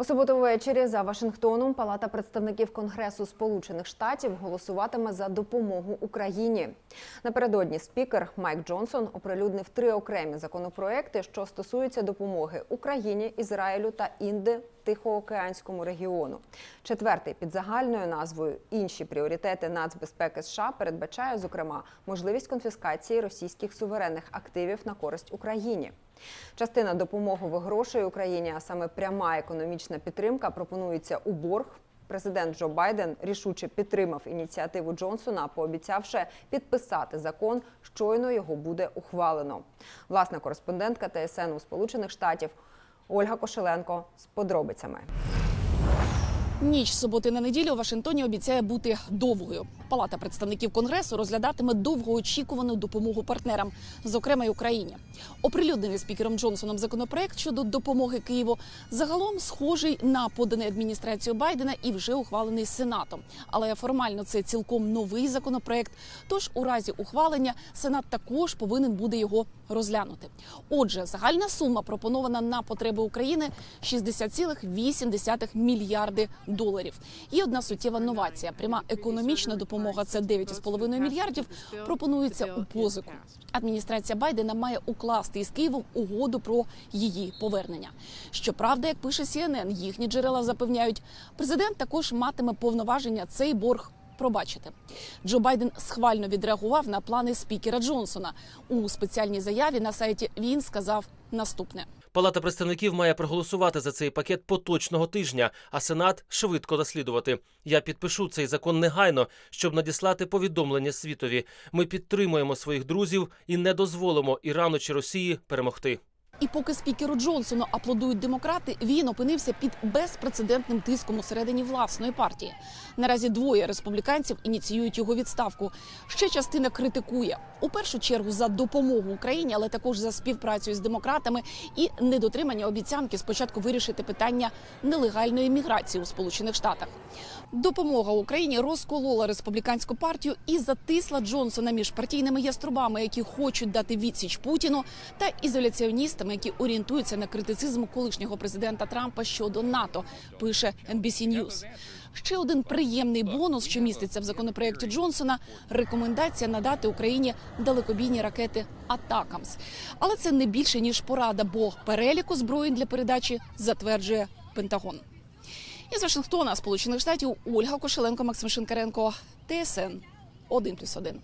У суботу ввечері за Вашингтоном Палата представників Конгресу Сполучених Штатів голосуватиме за допомогу Україні. Напередодні спікер Майк Джонсон оприлюднив три окремі законопроекти, що стосуються допомоги Україні, Ізраїлю та Інди-Тихоокеанському регіону. Четвертий під загальною назвою Інші пріоритети нацбезпеки США передбачає, зокрема, можливість конфіскації російських суверенних активів на користь Україні. Частина допомогових грошей Україні, а саме пряма економічна підтримка, пропонується у борг. Президент Джо Байден рішуче підтримав ініціативу Джонсона, пообіцявши підписати закон, щойно його буде ухвалено. Власна кореспондентка ТСН у Сполучених Штатів Ольга Кошеленко з подробицями. Ніч суботи на неділю у Вашингтоні обіцяє бути довгою. Палата представників конгресу розглядатиме довгоочікувану допомогу партнерам, зокрема й Україні. Оприлюднений спікером Джонсоном законопроект щодо допомоги Києву загалом схожий на поданий адміністрацією Байдена і вже ухвалений Сенатом. Але формально це цілком новий законопроект. Тож у разі ухвалення Сенат також повинен буде його розглянути. Отже, загальна сума пропонована на потреби України 60,8 мільярди доларів. Є одна суттєва новація. Пряма економічна допомога це 9,5 мільярдів. Пропонується у позику. Адміністрація Байдена має укласти із Києвом угоду про її повернення. Щоправда, як пише CNN, їхні джерела запевняють, президент також матиме повноваження цей борг. Пробачити Джо Байден схвально відреагував на плани спікера Джонсона у спеціальній заяві на сайті. Він сказав наступне. Палата представників має проголосувати за цей пакет поточного тижня, а Сенат швидко наслідувати. Я підпишу цей закон негайно, щоб надіслати повідомлення світові. Ми підтримуємо своїх друзів і не дозволимо Ірану чи Росії перемогти. І поки спікеру Джонсону аплодують демократи, він опинився під безпрецедентним тиском усередині власної партії. Наразі двоє республіканців ініціюють його відставку. Ще частина критикує у першу чергу за допомогу Україні, але також за співпрацю з демократами і недотримання обіцянки спочатку вирішити питання нелегальної міграції у Сполучених Штатах. Допомога Україні розколола республіканську партію і затисла Джонсона між партійними яструбами, які хочуть дати відсіч Путіну, та ізоляціоністами, які орієнтуються на критицизм колишнього президента Трампа щодо НАТО. Пише NBC News. Ще один приємний бонус, що міститься в законопроекті Джонсона рекомендація надати Україні далекобійні ракети Атакамс. Але це не більше ніж порада, бо перелік озброєнь для передачі затверджує Пентагон. Із Вашингтона, Сполучених Штатів, Ольга Кошеленко, Максим Шинкаренко, ТСН 1+,1.